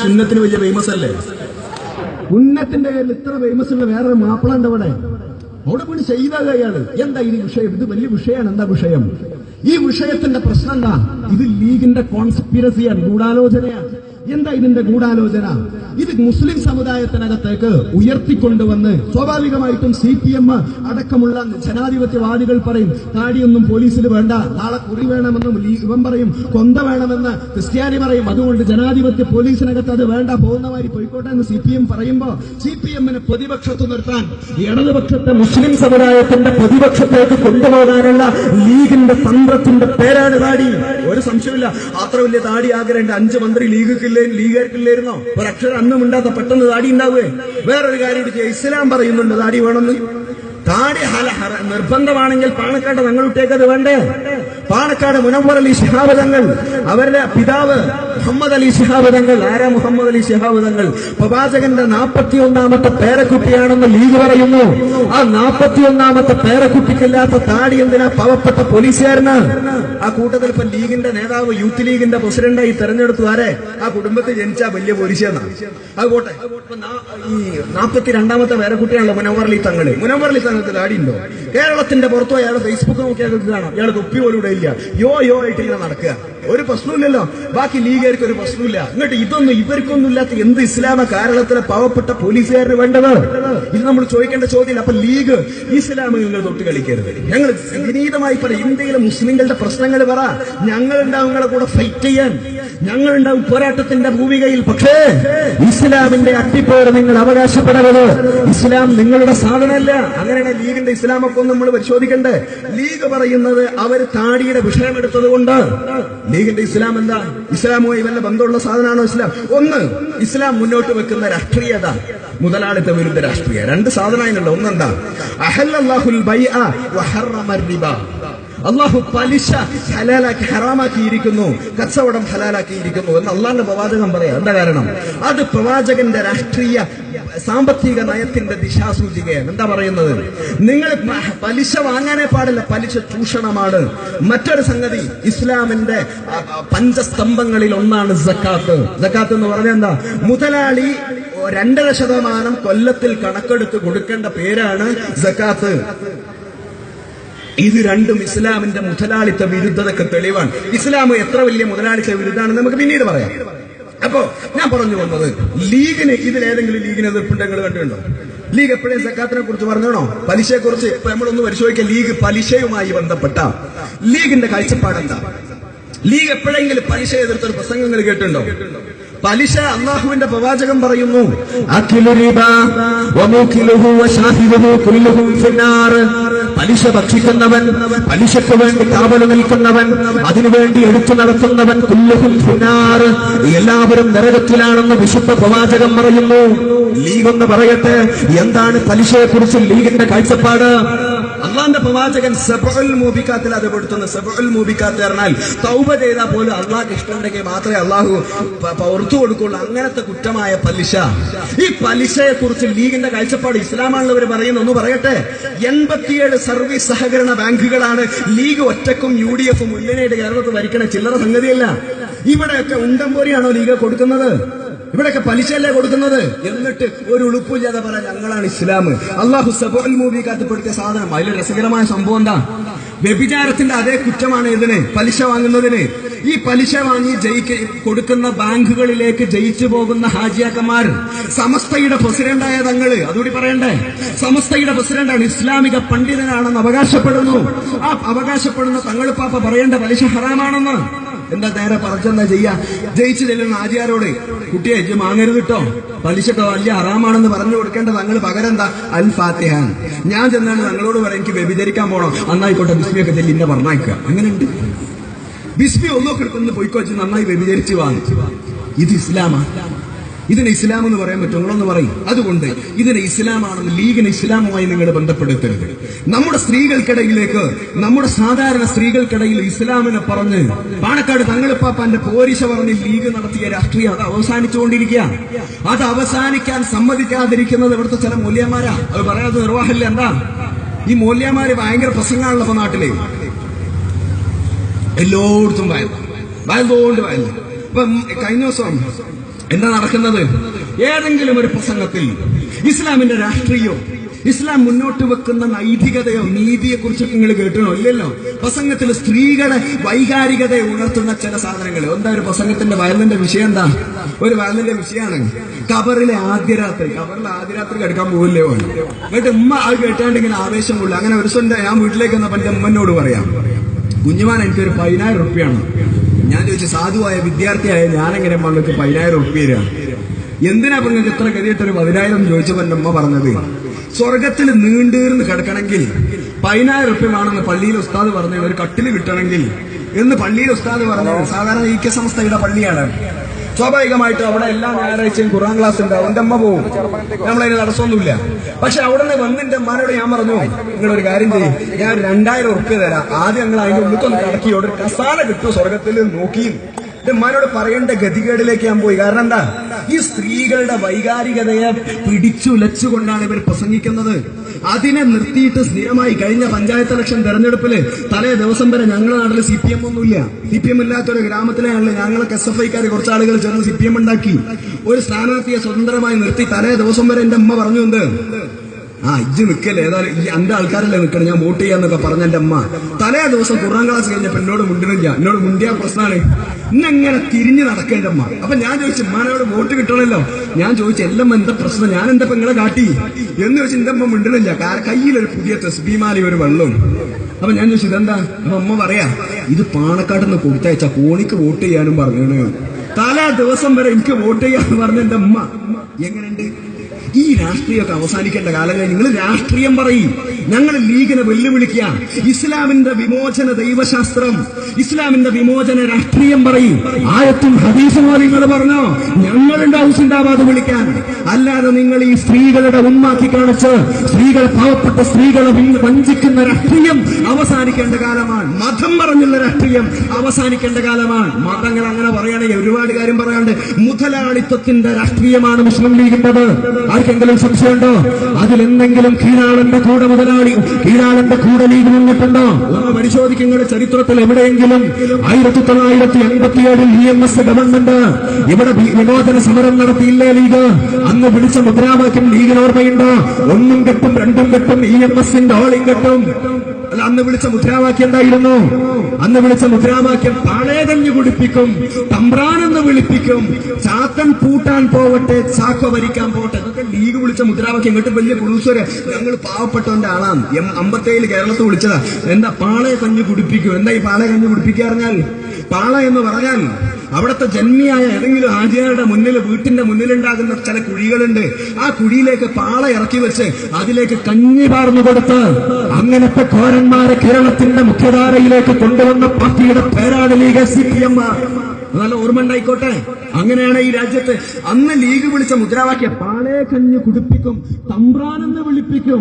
സുന്നത്തിന് വലിയ ഫേമസ് അല്ലേ? ഉന്നത്തിന്റെ കയ്യിൽ ഇത്ര ഫേമസ് ഉള്ള വേറൊരു മാപ്പിള ഉണ്ട് അവിടെ അവിടെ പോയി ചെയ്താൽ അയാൾ. എന്താ ഈ വിഷയം? ഇത് വലിയ വിഷയമാണ്. എന്താ വിഷയം? ഈ വിഷയത്തിന്റെ പ്രശ്നം എന്താ? ഇത് ലീഗിന്റെ കോൺസ്പിരസിയാണ് ഗൂഢാലോചനയാണ്. എന്താ ഇതിന്റെ ഗൂഢാലോചന? ഇത് മുസ്ലിം സമുദായത്തിനകത്തേക്ക് ഉയർത്തിക്കൊണ്ടുവന്ന് സ്വാഭാവികമായിട്ടും സി പി എം അടക്കമുള്ള ജനാധിപത്യവാദികൾ പറയും താടിയൊന്നും പോലീസിൽ വേണ്ട നാളെ കുറി വേണമെന്നും ഇവൻ പറയും കൊന്ത വേണമെന്ന് ക്രിസ്ത്യാനി പറയും അതുകൊണ്ട് ജനാധിപത്യ പോലീസിനകത്ത് അത് വേണ്ട പോകുന്നവരി പോയിക്കോട്ടെ എന്ന് സി പി എം പറയുമ്പോ സി പി എമ്മിന് പ്രതിപക്ഷത്ത് നിർത്താൻ ഇടതുപക്ഷത്തെ മുസ്ലിം സമുദായത്തിന്റെ പ്രതിപക്ഷത്തേക്ക് കൊണ്ടുപോകാനുള്ള ലീഗിന്റെ തന്ത്രത്തിന്റെ പേരാണ് താടി. ഒരു സംശയമില്ല അത്ര വലിയ താടി ആഗ്രഹം അഞ്ച് മന്ത്രി ലീഗർക്കില്ലായിരുന്നോ ഒരക്ഷരം അന്നും ഉണ്ടാത്ത പെട്ടെന്ന് താടി ഉണ്ടാവുകയെ വേറൊരു കാര്യം. ഇസ്ലാം പറയുന്നുണ്ട് താടി വേണമെന്ന് താടി നിർബന്ധമാണെങ്കിൽ പാണക്കാട് തങ്ങളുട്ടേക്കത് വേണ്ടേ? പാണക്കാട് മുനവർ അലി ശിഹാബ് തങ്ങൾ അവരുടെ പിതാവ് മുഹമ്മദ് അലി ശിഹാബ് തങ്ങൾ. ആരാ മുഹമ്മദ് അലി ശിഹാബ് തങ്ങൾ? പ്രവാചകന്റെ നാൽപ്പത്തി ഒന്നാമത്തെ പേരക്കുട്ടിയാണെന്ന് ലീഗ് പറയുന്നു. ആ നാൽപ്പത്തി ഒന്നാമത്തെ പേരക്കുട്ടിക്കില്ലാത്ത താടി എന്തിനാ പാവപ്പെട്ട പോലീസുകാരന്? ആ കൂട്ടത്തിൽ ഇപ്പൊ ലീഗിന്റെ നേതാവ് യൂത്ത് ലീഗിന്റെ പ്രസിഡന്റായി തെരഞ്ഞെടുത്തു ആരെ? ആ കുടുംബത്തിൽ ജനിച്ച വലിയ പോലീസുകാരനാണ് അത് പോട്ടെ. ഈ നാൽപ്പത്തി രണ്ടാമത്തെ പേരക്കുട്ടിയാണല്ലോ മുനവർ അലി തങ്ങൾ മുനവർ അലി തങ്ങൾക്ക് താടിയുണ്ടോ കേരളത്തിന്റെ പുറത്തോ അയാൾ ഫേസ്ബുക്ക് നോക്കിയാൽ കാണാം. ഇയാൾ തൊപ്പി പോലും ഇവിടെ ഇല്ല. യോ യോ ആയിട്ട് ഇങ്ങനെ നടക്കുക. ഒരു പ്രശ്നമില്ലല്ലോ ബാക്കി ലീഗുകാർക്ക് ഒരു പ്രശ്നമില്ല എന്നിട്ട് ഇതൊന്നും ഇവർക്കൊന്നും ഇല്ലാത്ത എന്ത് ഇസ്ലാമ കേരളത്തിലെ പാവപ്പെട്ട പോലീസുകാരന് വേണ്ടത് ഇത് നമ്മൾ ചോദിക്കേണ്ട ചോദ്യമില്ല. അപ്പൊ ലീഗ് ഇസ്ലാം നിങ്ങൾ തൊട്ട് കളിക്കരുത്. ഞങ്ങൾ വിനീതമായി പറ ഇന്ത്യയിലെ മുസ്ലിങ്ങളുടെ പ്രശ്നങ്ങൾ പറ. ഞങ്ങൾ ഉണ്ടാവും കൂടെ ഫൈറ്റ് ചെയ്യാൻ. ഞങ്ങൾ ഉണ്ടാവും പോരാട്ടത്തിന്റെ ഭൂമികയിൽ. പക്ഷേ ഇസ്ലാമിന്റെ അട്ടിപ്പേർ നിങ്ങൾ അവകാശപ്പെടരുത്. ഇസ്ലാം നിങ്ങളുടെ സാധനമല്ല. അങ്ങനെയാണ് ലീഗിന്റെ ഇസ്ലാമൊക്കെ ഒന്ന് നമ്മൾ പരിശോധിക്കണ്ടേ ലീഗ് പറയുന്നത് അവർ താടിയുടെ വിഷയമെടുത്തത് കൊണ്ട് ലീഗിന്റെ ഇസ്ലാം എന്താ? ഇസ്ലാമുമായി വല്ല ബന്ധമുള്ള സാധനമാണോ ഇസ്ലാം? ഒന്ന് ഇസ്ലാം മുന്നോട്ട് വെക്കുന്ന രാഷ്ട്രീയത. മുതലാളിത്ത വിരുദ്ധ രാഷ്ട്രീയ രണ്ട് സാധനങ്ങളുണ്ട് ഒന്നെന്താ? അഹല്ലാഹുൽ അള്ളാഹു പലിശ ഹലാലാക്കി ഹറാമാക്കിയിരിക്കുന്നു. കച്ചവടം ഹലാലാക്കിയിരിക്കുന്നു എന്ന് അള്ളാഹിന്റെ പ്രവാചകൻ പറയാം. എന്താ കാരണം? അത് പ്രവാചകന്റെ രാഷ്ട്രീയ സാമ്പത്തിക നയത്തിന്റെ ദിശാസൂചികയാണ്. എന്താ പറയുന്നത്? നിങ്ങൾ പലിശ വാങ്ങാനേ പാടില്ല. പലിശ ചൂഷണമാണ്. മറ്റൊരു സംഗതി ഇസ്ലാമിന്റെ പഞ്ചസ്തംഭങ്ങളിൽ ഒന്നാണ് സക്കാത്ത്. സക്കാത്ത് എന്ന് പറഞ്ഞാൽ എന്താ? മുതലാളി രണ്ടര ശതമാനം കൊല്ലത്തിൽ കണക്കെടുത്ത് കൊടുക്കേണ്ട പേരാണ് സക്കാത്ത്. ഇത് രണ്ടും ഇസ്ലാമിന്റെ മുതലാളിത്ത വിരുദ്ധതക്ക് തെളിവാണ്. ഇസ്ലാം എത്ര വലിയ മുതലാളിത്ത വിരുദ്ധാണെന്ന് നമുക്ക് പിന്നീട് പറയാം. അപ്പോ ഞാൻ പറഞ്ഞു വന്നത് ലീഗിന് ഇതിലേതെങ്കിലും ലീഗിന് എതിർപ്പുണ്ടെങ്കിൽ കണ്ടിട്ടുണ്ടോ ലീഗ് എപ്പോഴും സക്കാത്തിനെ കുറിച്ച് പറഞ്ഞാണോ പലിശയെ കുറിച്ച് ഇപ്പൊ നമ്മളൊന്ന് പരിശോധിക്കാം. ലീഗ് പലിശയുമായി ബന്ധപ്പെട്ട ലീഗിന്റെ കാഴ്ചപ്പാട് എന്താ ലീഗ് എപ്പോഴെങ്കിലും പലിശ എതിർത്തൊരു പ്രസംഗങ്ങൾ കേട്ടിട്ടുണ്ടോ? പലിശ അള്ളാഹുവിന്റെ പ്രവാചകം പറയുന്നു പലിശ ഭക്ഷിക്കുന്നവൻ പലിശയ്ക്ക് വേണ്ടി കാവൽ നിൽക്കുന്നവൻ അതിനുവേണ്ടി എടുത്തു നടത്തുന്നവൻ കുല്ലുഹും എല്ലാവരും നരകത്തിലാണെന്ന് വിശുദ്ധ പ്രവാചകം പറയുന്നു. ലീഗ് ഒന്ന് പറയട്ടെ എന്താണ് പലിശയെക്കുറിച്ച് ലീഗിന്റെ കാഴ്ചപ്പാട്? അള്ളാന്റെ പ്രവാചകൻ സബുൽ മൂബിക്കാത്തിൽ അത് പെടുത്തുന്നു. സബുൽ മൂബിക്കാത്ത് പറഞ്ഞാൽ തൗബ ചെയ്താൽ പോലും അള്ളാഹ് ഇഷ്ടമുണ്ടെങ്കിൽ മാത്രമേ അള്ളാഹു പുറത്തു കൊടുക്കുള്ളൂ. അങ്ങനത്തെ കുറ്റമായ പലിശ. ഈ പലിശയെ കുറിച്ച് ലീഗിന്റെ കാഴ്ചപ്പാട് ഇസ്ലാമാണുള്ളവർ പറയുന്നു ഒന്ന് പറയട്ടെ. എൺപത്തിയേഴ് സർവീസ് സഹകരണ ബാങ്കുകളാണ് ലീഗ് ഒറ്റക്കും യു ഡി എഫും മുന്നണിയുടെ കേരളത്തിൽ ഭരിക്കണ ചില്ലറ സംഗതിയല്ല. ഇവിടെയൊക്കെ ഉണ്ടംപോരിയാണോ ലീഗ് കൊടുക്കുന്നത്? ഇവിടെയൊക്കെ പലിശയല്ലേ കൊടുക്കുന്നത്? എന്നിട്ട് ഒരു ഉളുപ്പില്ലാതെ പറയാൻ ഞങ്ങളാണ് ഇസ്ലാം. അള്ളാഹു സബോൽ മൂവി കാത്തിപ്പെടുത്തിയ സാധനം. അതിൽ രസകരമായ സംഭവം എന്താ? വ്യഭിചാരത്തിന്റെ അതേ കുറ്റമാണ് ഇതിന് പലിശ വാങ്ങുന്നതിന്. ഈ പലിശ വാങ്ങി ജയിക്ക കൊടുക്കുന്ന ബാങ്കുകളിലേക്ക് ജയിച്ചു പോകുന്ന ഹാജിയാക്കന്മാർ സമസ്തയുടെ പ്രസിഡന്റായ തങ്ങൾ അതുകൂടി പറയണ്ടേ? സമസ്തയുടെ പ്രസിഡന്റാണ് ഇസ്ലാമിക പണ്ഡിതനാണെന്ന് അവകാശപ്പെടുന്നു. ആ അവകാശപ്പെടുന്ന തങ്ങൾ പാപ്പ പറയേണ്ട പലിശ ഹറാമാണെന്ന്. എന്താ നേരെ പറച്ചെന്താ ചെയ്യാ? ജയിച്ചു ചെല്ലുന്ന ആചാരോടെ കുട്ടിയെ ഇജ്ജ് മാങ്ങരുത് കേട്ടോ പലിശട്ടോ വലിയ ഹറാമാണെന്ന് പറഞ്ഞു കൊടുക്കേണ്ട തങ്ങൾ പകരം എന്താ? അൽ ഫാത്തിഹാൻ ഞാൻ ചെന്നാണ് തങ്ങളോട് പറയാം എനിക്ക് വ്യഭിചരിക്കാൻ പോണോ. അന്നായിക്കോട്ടെ ബിസ്മിയൊക്കെ ചെല്ലി ഇന്നെ പറഞ്ഞയക്കുക. അങ്ങനെയുണ്ട്. ബിസ്മി ഒന്നൊക്കെ എടുത്തൊന്ന് പോയിക്കോച്ച് നന്നായി വ്യഭിചരിച്ച് വാങ്ങിച്ചു ഇത് ഇസ്ലാമാ. ഇതിനെ ഇസ്ലാം എന്ന് പറയാൻ പറ്റുള്ളൂ എന്ന് പറയും. അതുകൊണ്ട് ഇതിനെ ഇസ്ലാമാണെന്ന് ലീഗിനെ ഇസ്ലാമുമായി നിങ്ങൾ ബന്ധപ്പെടുത്തരുത്. നമ്മുടെ സ്ത്രീകൾക്കിടയിലേക്ക് നമ്മുടെ സാധാരണ സ്ത്രീകൾക്കിടയിൽ ഇസ്ലാമിനെ പറഞ്ഞ് പാണക്കാട് തങ്ങളിപ്പാപ്പാന്റെ പോരിശ പറഞ്ഞ് ലീഗ് നടത്തിയ രാഷ്ട്രീയം അത് അവസാനിച്ചുകൊണ്ടിരിക്കുക. അത് അവസാനിക്കാൻ സമ്മതിക്കാതിരിക്കുന്നത് ഇവിടുത്തെ ചില മൂല്യന്മാരാ. അത് പറയാതെ നിർവാഹമില്ല. എന്താ? ഈ മൂല്യന്മാര് ഭയങ്കര പ്രസംഗമാണല്ലോ നാട്ടിൽ. എല്ലായിടത്തും വയൽ. വയലുകൊണ്ട് വയൽ. ഇപ്പം കഴിഞ്ഞ ദിവസം എന്താ നടക്കുന്നത്? ഏതെങ്കിലും ഒരു പ്രസംഗത്തിൽ ഇസ്ലാമിന്റെ രാഷ്ട്രീയോ ഇസ്ലാം മുന്നോട്ട് വെക്കുന്ന നൈതികതയോ നീതിയെ കുറിച്ചൊക്കെ നിങ്ങൾ കേട്ടണോ ഇല്ലല്ലോ. പ്രസംഗത്തിൽ സ്ത്രീകളെ വൈകാരികതയെ ഉണർത്തുന്ന ചില സാധനങ്ങൾ. എന്താ ഒരു പ്രസംഗത്തിന്റെ വയലിന്റെ വിഷയം എന്താ? ഒരു വയലിന്റെ വിഷയമാണ്. കബറിലെ ആദ്യ രാത്രി കബറിലെ ആദ്യ രാത്രി കിടക്കാൻ പോകില്ലേ എന്നിട്ട് ഉമ്മ അത് കേട്ടാണ്ട് ആവേശം കൊള്ളു. അങ്ങനെ ഒരു സ്വന്തം ഞാൻ വീട്ടിലേക്ക് വന്നപ്പോ എന്റെ ഉമ്മനോട് പറയാം കുഞ്ഞുമാൻ എനിക്കൊരു പതിനായിരം റുപ്യാണ് ഞാൻ ചോദിച്ചു സാധുവായ വിദ്യാർത്ഥിയായ ഞാനെങ്ങനെ മകൾക്ക് പതിനായിരം തരാം? എന്തിനാ നിങ്ങൾക്ക് ഇത്ര കരുതിയിട്ടൊരു പതിനായിരം ചോദിച്ചപ്പോ എന്റെ അമ്മ പറഞ്ഞത്? സ്വർഗത്തിൽ നീണ്ടീർന്ന് കിടക്കണമെങ്കിൽ പതിനായിരം റുപ്യ വേണമെന്ന് പള്ളിയിൽ ഉസ്താദ് പറഞ്ഞു ഒരു കട്ടിൽ കിട്ടണമെങ്കിൽ എന്ന് പള്ളിയിൽ ഉസ്താദ് പറഞ്ഞത് സാധാരണ കെ സംസ്ഥയുടെ പള്ളിയാണ്. സ്വാഭാവികമായിട്ടും അവിടെ എല്ലാ ഞായറാഴ്ചയും ഖുറാൻ ക്ലാസ് ഉണ്ട്. അവന്റെ അമ്മ പോവും. നമ്മളതിന് തടസ്സമൊന്നുമില്ല. പക്ഷെ അവിടെ നിന്ന് വന്നിന്റെ അമ്മാനോട് ഞാൻ പറഞ്ഞു നിങ്ങളൊരു കാര്യം ചെയ്യും. ഞാൻ രണ്ടായിരം ഉറുപ്പ്യ തരാം. ആദ്യം ഞങ്ങൾ അതിന്റെ ഒന്ന് കടക്കി. ഒരു കസാല കിട്ടും സ്വർഗത്തിൽ നോക്കി എന്റെ ഉമ്മാനോട് പറയേണ്ട ഗതികേടിലേക്ക് ഞാൻ പോയി. കാരണം എന്താ? ഈ സ്ത്രീകളുടെ വൈകാരികതയെ പിടിച്ചുലച്ചുകൊണ്ടാണ് ഇവർ പ്രസംഗിക്കുന്നത്. അതിനെ നിർത്തിയിട്ട് സ്ഥിരമായി കഴിഞ്ഞ പഞ്ചായത്ത് ഇലക്ഷൻ തെരഞ്ഞെടുപ്പിൽ തലേ ദിവസം വരെ ഞങ്ങളുടെ നാട്ടിൽ സി പി എം ഒന്നുമില്ല. സി പി എം ഇല്ലാത്തൊരു ഗ്രാമത്തിലാണല്ലോ ഞങ്ങളൊക്കെ എസ് എഫ് ഐക്കാർ കുറച്ച് ആളുകൾ ചേർന്ന് സി പി എം ഉണ്ടാക്കി. ഒരു സ്ഥാനാർത്ഥിയെ സ്വതന്ത്രമായി നിർത്തി തലേ ദിവസം വരെ എന്റെ അമ്മ പറഞ്ഞു എന്ത്? ആ ഇജ്ജ് നിൽക്കല്ലേ ഏതായാലും ഈ എന്റെ ആൾക്കാരല്ലേ നിൽക്കണം ഞാൻ വോട്ട് ചെയ്യാന്നൊക്കെ പറഞ്ഞ എന്റെ അമ്മ. തലേ ദിവസം കുറാം ക്ലാസ് കഴിഞ്ഞപ്പോ എന്നോട് മുണ്ടിനില്ല എന്നോട് മുണ്ടിയ പ്രശ്നമാണ് ഇന്നെങ്ങനെ തിരിഞ്ഞു നടക്കേണ്ട അമ്മ? അപ്പൊ ഞാൻ ചോദിച്ചു ഉമ്മാനോട് വോട്ട് കിട്ടണല്ലോ? ഞാൻ ചോദിച്ചു എല്ലാം എന്താ പ്രശ്നം? ഞാൻ എന്താ നിങ്ങളെ കാട്ടി? എന്ന് ചോദിച്ചു എന്റെ അമ്മ മിണ്ടണില്ല കയ്യിലൊരു പുതിയ തെസ്ബിമാലി ഒരു വെള്ളവും അപ്പൊ ഞാൻ ചോദിച്ചു ഇതെന്താ? അപ്പൊ അമ്മ പറയാ ഇത് പാണക്കാട് നിന്ന് കൊടുത്തയച്ച കോണിക്ക് വോട്ട് ചെയ്യാനും പറഞ്ഞു തലേ ദിവസം വരെ എനിക്ക് വോട്ട് ചെയ്യാന്ന് പറഞ്ഞ എന്റെ അമ്മ എങ്ങനെയുണ്ട്? ഈ രാഷ്ട്രീയമൊക്കെ അവസാനിക്കേണ്ട കാലം നിങ്ങൾ രാഷ്ട്രീയം പറയും. ഞങ്ങൾ ലീഗിനെ വെല്ലുവിളിക്കുക. ഇസ്ലാമിന്റെ വിമോചന ദൈവശാസ്ത്രം ഇസ്ലാമിന്റെ വിമോചന രാഷ്ട്രീയം പറയും. ആയത്തും ഹദീസും നിങ്ങൾ പറഞ്ഞോ? ഞങ്ങളുണ്ട് ഉണ്ടാവാതെ വിളിക്കാൻ. അല്ലാതെ നിങ്ങൾ ഈ സ്ത്രീകളുടെ ഉമ്മാക്കി കാണിച്ച് സ്ത്രീകൾ പാവപ്പെട്ട സ്ത്രീകളെ വഞ്ചിക്കുന്ന രാഷ്ട്രീയം അവസാനിക്കേണ്ട കാലമാണ്. മതം പറഞ്ഞുള്ള രാഷ്ട്രീയം അവസാനിക്കേണ്ട കാലമാണ്. മതങ്ങൾ അങ്ങനെ പറയുകയാണെങ്കിൽ ഒരുപാട് കാര്യം പറയാണ്ട് മുതലാളിത്തത്തിന്റെ രാഷ്ട്രീയമാണ് മുസ്ലിം ലീഗിന്റേത്. ആർക്കെങ്കിലും സംശയമുണ്ടോ? അതിലെന്തെങ്കിലും കീഴാളന്റെ കൂടെ മുതലാളി കീഴാളന്റെ കൂടെ ലീഗ് നിന്നിട്ടുണ്ടോ? ഒന്ന് ചരിത്രത്തിൽ എവിടെയെങ്കിലും ആയിരത്തി തൊള്ളായിരത്തി എൺപത്തിയേഴിൽ ഇ എം എസ് ഗവൺമെന്റ് ഇവിടെ വിമോചന സമരം നടത്തിയില്ലേ ലീഗ്? അന്ന് വിളിച്ച മുദ്രാവാക്യം ലീഗിന് ഓർമ്മയുണ്ടോ? ഒന്നും കെട്ടും രണ്ടും കെട്ടും ഇ എം എസിന്റെ ഓളിംഗ് കെട്ടും അന്ന് വിളിച്ച മുദ്രാവാക്യം എന്തായിരുന്നു? അന്ന് വിളിച്ച മുദ്രാവാക്യം പാളേതഞ്ഞു കുടിപ്പിക്കും തമ്പ്രാനെന്ന് വിളിപ്പിക്കും ചാത്തൻ പൂട്ടാൻ പോവട്ടെ ചാക്ക വരിക്കാൻ പോവട്ടെ ഇതൊക്കെ വിളിച്ച മുദ്രാവാക്യം ഇങ്ങോട്ട് വലിയ പ്രൊഡ്യൂസറെ ഞങ്ങൾ പാവപ്പെട്ടവന്റെ ആളാണ്. എം അമ്പത്തേഴിൽ കേരളത്തിൽ വിളിച്ചതാ. എന്താ പാളയ കഞ്ഞു കുടിപ്പിക്കും? എന്താ ഈ പാളയ കഞ്ഞു കുടിപ്പിക്കുക പറഞ്ഞാൽ പാള എന്ന് പറഞ്ഞാൽ അവിടുത്തെ ജന്മിയായ ഏതെങ്കിലും ആചാരുടെ മുന്നിൽ വീട്ടിന്റെ മുന്നിലുണ്ടാകുന്ന ചില കുഴികളുണ്ട്. ആ കുഴിയിലേക്ക് പാള ഇറക്കി വെച്ച് അതിലേക്ക് കഞ്ഞി പാർന്നു കൊടുത്ത് അങ്ങനത്തെ കോരന്മാരെ കേരളത്തിന്റെ മുഖ്യധാരയിലേക്ക് കൊണ്ടുവന്ന പാർട്ടിയുടെ പേരാണ് ലീഗ് സി പി എം നല്ല ഓർമ്മ ഉണ്ടായിക്കോട്ടെ. അങ്ങനെയാണ് ഈ രാജ്യത്ത് അന്ന് ലീഗ് വിളിച്ച മുദ്രാവാക്യം. പാളേ കഞ്ഞ് കുടിപ്പിക്കും തമ്പ്രാനെന്ന് വിളിപ്പിക്കും.